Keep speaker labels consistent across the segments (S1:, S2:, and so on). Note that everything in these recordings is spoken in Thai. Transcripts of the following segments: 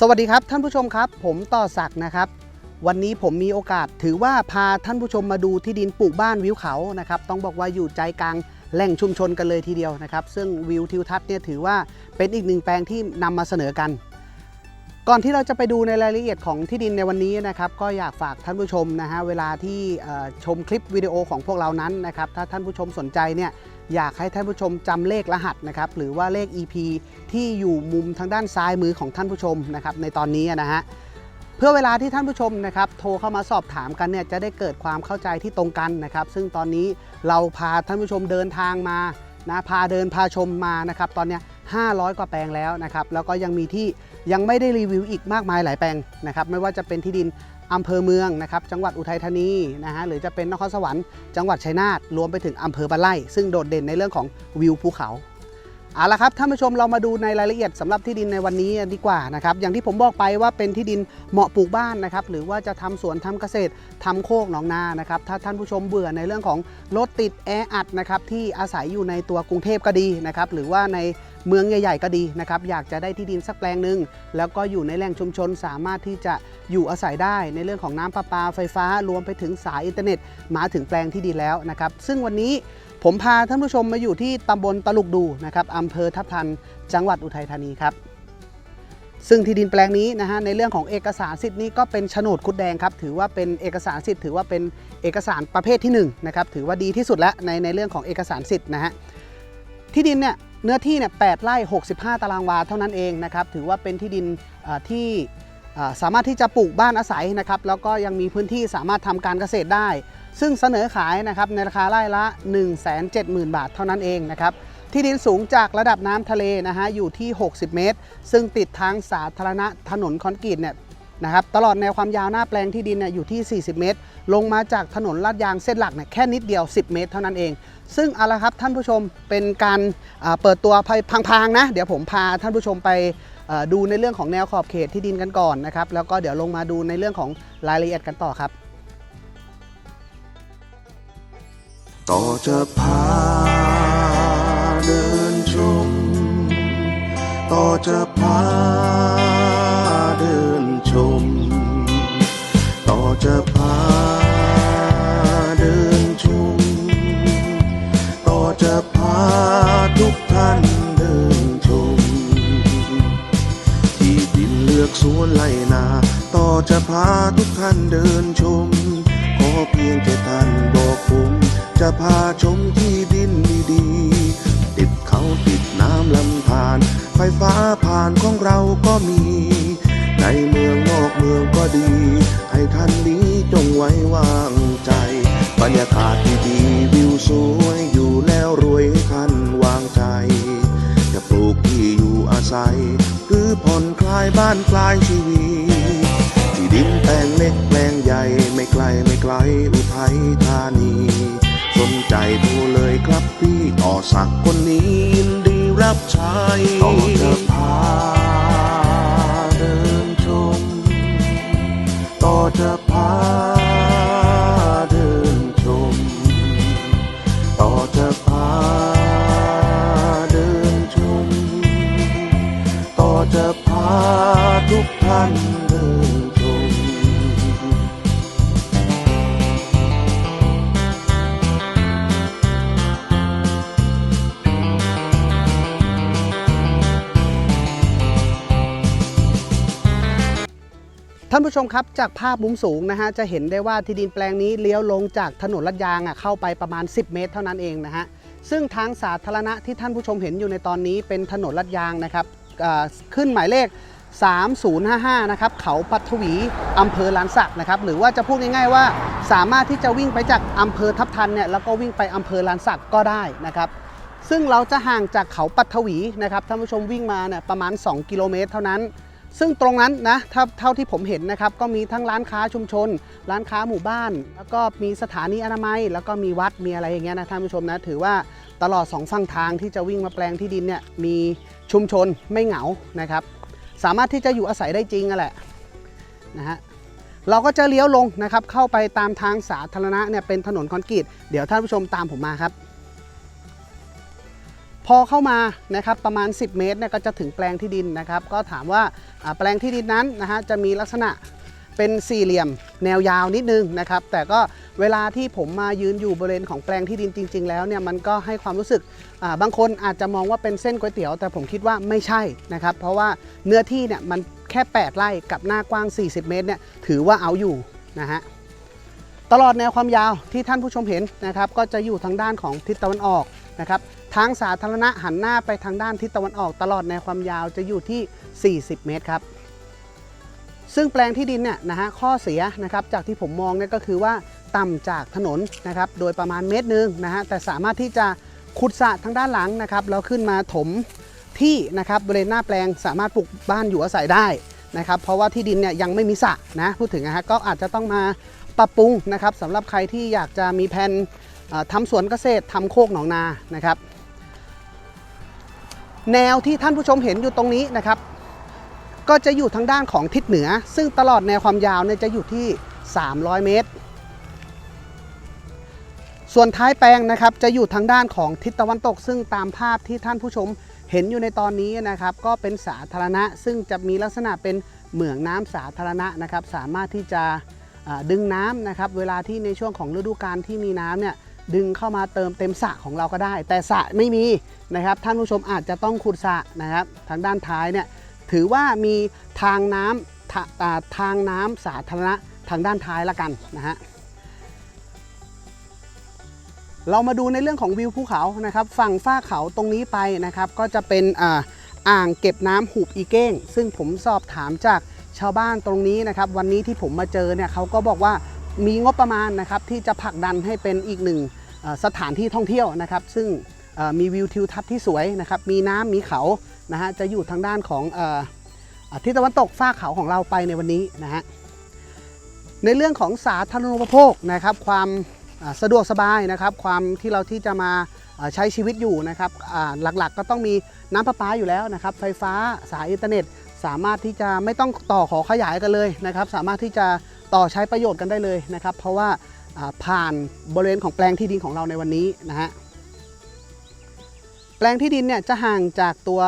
S1: สวัสดีครับท่านผู้ชมครับ ผมต่อศักดิ์นะครับ วันนี้ผมมีโอกาสถือว่าพาท่านผู้ชมมาดูที่ดินปลูกบ้านวิวเขานะครับต้องบอกว่าอยู่ใจกลางแหล่งชุมชนกันเลยทีเดียวนะครับ ซึ่งวิวทิวทัศน์เนี่ยถือว่าเป็นอีกหนึ่งแปลงที่นำมาเสนอกัน ก่อนที่เราจะไปดูในรายละเอียดของที่ดินในวันนี้นะครับก็อยากฝากท่านผู้ชมนะฮะเวลาที่เอ่อชมคลิปวิดีโอของพวกเรานั้นนะครับถ้าท่านผู้ชมสนใจเนี่ย อยากให้ท่านผู้ชมจำเลขรหัสนะครับหรือว่าเลข EP ที่อยู่มุมทางด้านซ้ายมือของท่านผู้ชมนะครับในตอนนี้นะฮะเพื่อเวลาที่ท่านผู้ชมนะครับโทรเข้ามาสอบถามกันเนี่ยจะได้เกิดความเข้าใจที่ตรงกันนะครับ ซึ่งตอนนี้เราพาท่านผู้ชมเดินทางมานะพาเดินพาชมมานะครับ ตอนเนี้ย 500 กว่าแปลงแล้วนะครับแล้วก็ยังมีที่ยังไม่ได้รีวิวอีกมากมายหลายแปลงนะครับไม่ว่าจะเป็นที่ดินอำเภอเมืองนะครับจังหวัดอุทัยธานีนะฮะหรือจะเป็นนครสวรรค์จังหวัดชัยนาทรวมไปถึงอำเภอบ้านไร่ซึ่งโดดเด่นในเรื่องของวิวภูเขาเอาละครับท่านผู้ชมเรามาดูในรายละเอียดสำหรับที่ดินในวันนี้ดีกว่านะครับอย่างที่ผมบอกไปว่าเป็นที่ดินเหมาะปลูกบ้านนะครับหรือว่าจะทำสวนทำเกษตรทำโคกหนองนานะครับถ้าท่านผู้ชมเบื่อในเรื่องของรถติดแออัดนะครับที่อาศัยอยู่ในตัวกรุงเทพก็ดีนะครับหรือว่าใน เมืองใหญ่ๆก็ดีนะครับ อยากจะได้ที่ดินสักแปลงหนึ่งแล้วก็อยู่ในแหล่งชุมชนสามารถที่จะอยู่อาศัยได้ในเรื่องของน้ำประปาไฟฟ้ารวมไปถึงสายอินเทอร์เน็ต มาถึงแปลงที่ดินแล้วนะครับ ซึ่งวันนี้ผมพาท่านผู้ชมมาอยู่ที่ตำบลตลุกดูนะครับอำเภอทับทัน จังหวัดอุทัยธานีครับซึ่งที่ดินแปลงนี้นะฮะในเรื่องของเอกสารสิทธิ์นี้ก็เป็นโฉนดคุดแดงครับถือว่าเป็นเอกสารสิทธิ์ถือว่าเป็นเอกสารประเภทที่หนึ่งนะครับถือว่าดีที่สุดแล้วในในเรื่องของเอกสารสิทธิ์นะฮะที่ดินเนี่ย เนื้อที่เนี่ยแไร่ 65 ตารางวาเท่านั้นเองนะครับถือว่าเป็นที่ดินที่สามารถที่จะปลูกบ้านอาศัยนะครับแล้วก็ยังมีพื้นที่สามารถทำการเกษตรได้ ซึ่งเสนอขายนะครับในราคาไร่ละ 170,000 บาทเท่านั้นเองนะครับที่ดินสูงจากระดับน้ำทะเลนะฮะอยู่ที่ 60 เมตร ซึ่งติดทางสาธารณะถนนคอนกรีตเนี่ย นะครับตลอดแนวความยาวหน้าแปลงที่ดินเนี่ยอยู่ที่ 40 เมตร ลงมาจากถนนลาดยางเส้นหลักเนี่ยแค่นิดเดียว 10 เมตร เท่านั้นเอง ซึ่งเอาละครับท่านผู้ชมเป็นการเปิดตัวพังๆนะ เดี๋ยวผมพาท่านผู้ชมไปดูในเรื่องของแนวขอบเขตที่ดินกันก่อนนะครับแล้วก็เดี๋ยวลงมาดูในเรื่องของรายละเอียดกันต่อครับ
S2: ต่อจะพาเดินชมต่อจะพา จะพาเดินชมต่อจะพาทุกท่านเดินชมที่ดินเลือกสวนไล่นาต่อจะพาทุกท่านเดินชม ขอเพียงแค่ท่านบอกผม จะพาชมที่ดินดีๆ ติดเขาติดน้ำลำธารไฟฟ้าผ่านของเราก็มี ในเมืองนอกเมืองก็ดี ให้ท่านนี้จงไว้วางใจ บรรยากาศดีๆวิวสวยอยู่แล้วรวยให้ท่านวางใจ จะปลูกที่อยู่อาศัย หรือผ่อนคลายบ้านคลายชีวิต ที่ดินแปลงเล็กแปลงใหญ่ไม่ไกลไม่ไกลอุทัยธานี สนใจโทรเลยครับพี่ต่อสักคนนี้ยินดีรับใช้ ท่าน
S1: ผู้ชมครับจากภาพมุมสูงนะฮะจะเห็นได้ว่าที่ดินแปลงนี้เลี้ยวลงจากถนนลาดยางอะเข้าไปประมาณ 10 เมตร เท่านั้นเองนะฮะซึ่งทางสาธารณะที่ท่านผู้ชมเห็นอยู่ในตอนนี้เป็นถนนลาดยางนะครับขึ้นหมายเลข 3055 นะครับเขาปัทวีอำเภอลานสักนะครับหรือว่าจะพูดง่ายๆว่าสามารถที่จะวิ่งไปจากอำเภอทับทันเนี่ยแล้วก็วิ่งไปอำเภอลานสักก็ได้นะครับซึ่งเราจะห่างจากเขาปัทวีนะครับท่านผู้ชมวิ่งมาเนี่ยประมาณ 2 กิโลเมตร เท่านั้น ซึ่งตรงนั้นนะถ้าเท่าที่ผมเห็นนะครับก็มีทั้งร้านค้าชุมชน ร้านค้าหมู่บ้าน แล้วก็มีสถานีอนามัย แล้วก็มีวัดมีอะไรอย่างเงี้ยนะท่านผู้ชมนะถือว่าตลอดสองฝั่งทางที่จะวิ่งมาแปลงที่ดินเนี่ยมีชุมชนไม่เหงานะครับ สามารถที่จะอยู่อาศัยได้จริงอะแหละนะฮะเราก็จะเลี้ยวลงนะครับเข้าไปตามทางสาธารณะเนี่ยเป็นถนนคอนกรีตเดี๋ยวท่านผู้ชมตามผมมาครับ พอเข้ามานะครับประมาณ 10 เมตรเนี่ยก็จะถึงแปลงที่ดินนะครับ ก็ถามว่าแปลงที่ดินนั้นนะฮะจะมีลักษณะเป็นสี่เหลี่ยมแนวยาวนิดนึงนะครับ แต่ก็เวลาที่ผมมายืนอยู่บริเวณของแปลงที่ดินจริง ๆ แล้วเนี่ยมันก็ให้ความรู้สึกบางคนอาจจะมองว่าเป็นเส้นก๋วยเตี๋ยว แต่ผมคิดว่าไม่ใช่นะครับ เพราะว่าเนื้อที่เนี่ยมันแค่ 8 ไร่กับหน้ากว้าง 40 เมตรเนี่ยถือว่าเอาอยู่นะฮะตลอดแนวความยาวที่ท่านผู้ชมเห็นนะครับ ก็จะอยู่ทางด้านของทิศตะวันออกนะครับ ทางสาธารณะหันหน้าไปทางด้านทิศตะวันออกตลอดแนวความยาวจะอยู่ที่ 40 เมตรครับ ซึ่งแปลงที่ดินเนี่ยนะฮะข้อเสียนะครับจากที่ผมมองเนี่ยก็คือว่าต่ำจากถนนนะครับโดยประมาณเมตรหนึ่งนะฮะแต่สามารถที่จะขุดสระทางด้านหลังนะครับแล้วขึ้นมาถมที่นะครับบริเวณหน้าแปลงสามารถปลูกบ้านอยู่อาศัยได้นะครับเพราะว่าที่ดินเนี่ยยังไม่มีสระนะพูดถึงนะฮะก็อาจจะต้องมาปรับปรุงนะครับสำหรับใครที่อยากจะมีแผนเอ่อทำสวนเกษตรทำโคกหนองนานะครับ แนวที่ท่านผู้ชมเห็นอยู่ตรงนี้นะครับ ก็จะอยู่ทางด้านของทิศเหนือ ซึ่งตลอดแนวความยาวเนี่ยจะอยู่ที่ 300 เมตร ส่วนท้ายแปลงนะครับจะอยู่ทางด้านของทิศตะวันตก ซึ่งตามภาพที่ท่านผู้ชมเห็นอยู่ในตอนนี้นะครับ ก็เป็นสาธารณะ ซึ่งจะมีลักษณะเป็นเหมืองน้ำสาธารณะนะครับ สามารถที่จะดึงน้ำนะครับ เวลาที่ในช่วงของฤดูกาลที่มีน้ำเนี่ย ดึงเข้ามาเติมเต็มสระของเราก็ได้ แต่สระไม่มีนะครับท่านผู้ชมอาจจะต้องขุดสระนะครับทางด้านท้ายเนี่ยถือว่ามีทางน้ำทาทางน้ำสาธารณะทางด้านท้ายละกันนะฮะเรามาดูในเรื่องของวิวภูเขานะครับฝั่งฝ้าเขาตรงนี้ไปนะครับ ก็จะเป็นอ่าอ่างเก็บน้ำหุบอีเก้ง ซึ่งผมสอบถามจากชาวบ้านตรงนี้นะครับ วันนี้ที่ผมมาเจอเนี่ยเขาก็บอกว่า มีงบประมาณนะครับที่จะผลักดันให้เป็นอีกหนึ่งสถานที่ท่องเที่ยวนะครับ ซึ่งมีวิวทิวทัศน์ที่สวยนะครับ มีน้ำมีเขานะฮะจะอยู่ทางด้านของออทิศตะวันตกฝ้าเขาของเราไปในวันนี้นะฮะในเรื่องของสาธารณูปโภคนะครับ ความสะดวกสบายนะครับ ความที่เราที่จะมาใช้ชีวิตอยู่นะครับหลักๆก็ต้องมีน้ำประปาอยู่แล้วนะครับ ไฟฟ้าสายอินเทอร์เน็ต สามารถที่จะไม่ต้องต่อขอขยายกันเลยนะครับ สามารถที่จะ ต่อใช้ประโยชน์กันได้เลยนะครับ เพราะว่าผ่านบริเวณของแปลงที่ดินของเราในวันนี้นะฮะแปลงที่ดินเนี่ยจะห่างจากตัว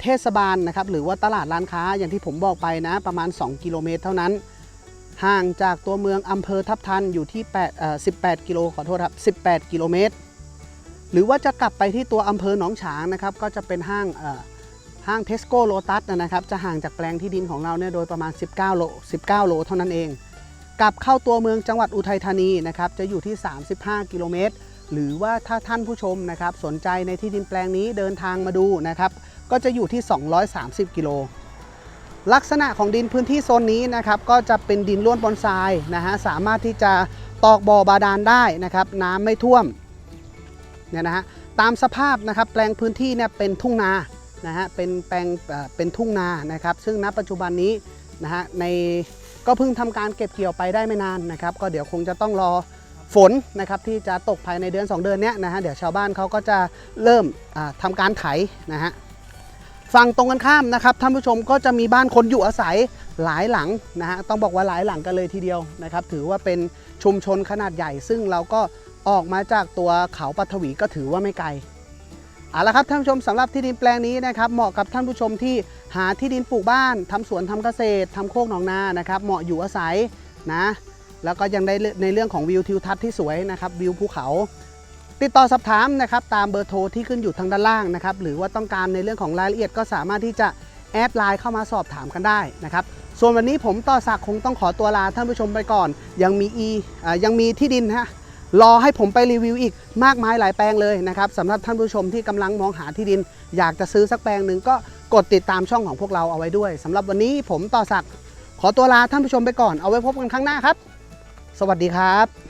S1: เทศบาลนะครับหรือว่าตลาดร้านค้าอย่างที่ผมบอกไปนะประมาณ 2 กิโลเมตรเท่านั้น ห่างจากตัวเมืองอำเภอทับทันอยู่ที่8เอ่อ18 กิโลขอโทษครับ18 กิโลเมตร หรือว่าจะกลับไปที่ตัวอำเภอหนองฉางนะครับก็จะเป็นห้างเอ่อห้างเทสโก้โลตัสนะครับจะห่างจากแปลงที่ดินของเราเนี่ยโดยประมาณ 19 โล 19 โลเท่านั้นเอง กลับเข้าตัวเมืองจังหวัดอุทัยธานีนะครับจะอยู่ที่ 35 กิโลเมตร หรือว่าถ้าท่านผู้ชมนะครับสนใจในที่ดินแปลงนี้เดินทางมาดูนะครับก็จะอยู่ที่ 230 กิโลลักษณะของดินพื้นที่โซนนี้นะครับก็จะเป็นดินล้วนบอนทรายนะฮะสามารถที่จะตอกบ่อบาดาลได้นะครับน้ำไม่ท่วมเนี่ยนะฮะตามสภาพนะครับแปลงพื้นที่เนี่ยเป็นทุ่งนานะฮะเป็นแปลงเอ่อเป็นทุ่งนานะครับซึ่งณปัจจุบันนี้นะฮะใน ก็เพิ่งทำการเก็บเกี่ยวไปได้ไม่นานนะครับ ก็เดี๋ยวคงจะต้องรอฝนนะครับที่จะตกภายในเดือน 2 เดือนนี้นะฮะเดี๋ยวชาวบ้านเขาก็จะเริ่มอ่าทำการไถนะฮะฝั่งตรงกันข้ามนะครับท่านผู้ชมก็จะมีบ้านคนอยู่อาศัยหลายหลังนะฮะต้องบอกว่าหลายหลังกันเลยทีเดียวนะครับ ถือว่าเป็นชุมชนขนาดใหญ่ ซึ่งเราก็ออกมาจากตัวเขาปัทวีก็ถือว่าไม่ไกล เอาละครับท่านผู้ชมสำหรับที่ดินแปลงนี้นะครับเหมาะกับท่านผู้ชมที่หาที่ดินปลูกบ้านทำสวนทำเกษตรทำโคกหนองนานะครับเหมาะอยู่อาศัยนะแล้วก็ยังได้ในเรื่องของวิวทิวทัศน์ที่สวยนะครับวิวภูเขา ติดต่อสอบถามนะครับตามเบอร์โทรที่ขึ้นอยู่ทางด้านล่างนะครับหรือว่าต้องการในเรื่องของรายละเอียดก็สามารถที่จะแอดไลน์เข้ามาสอบถามกันได้นะครับส่วนวันนี้ผมต่อศักคงต้องขอตัวลาท่านผู้ชมไปก่อน ยังมีอียังมีที่ดินฮะ รอให้ผมไปรีวิวอีกมากมายหลายแปลงเลยนะครับสำหรับท่านผู้ชมที่กำลังมองหาที่ดิน อยากจะซื้อสักแปลงหนึ่งก็กดติดตามช่องของพวกเราเอาไว้ด้วยสำหรับวันนี้ผมต่อสักขอตัวลาท่านผู้ชมไปก่อนเอาไว้พบกันครั้งหน้าครับ สวัสดีครับ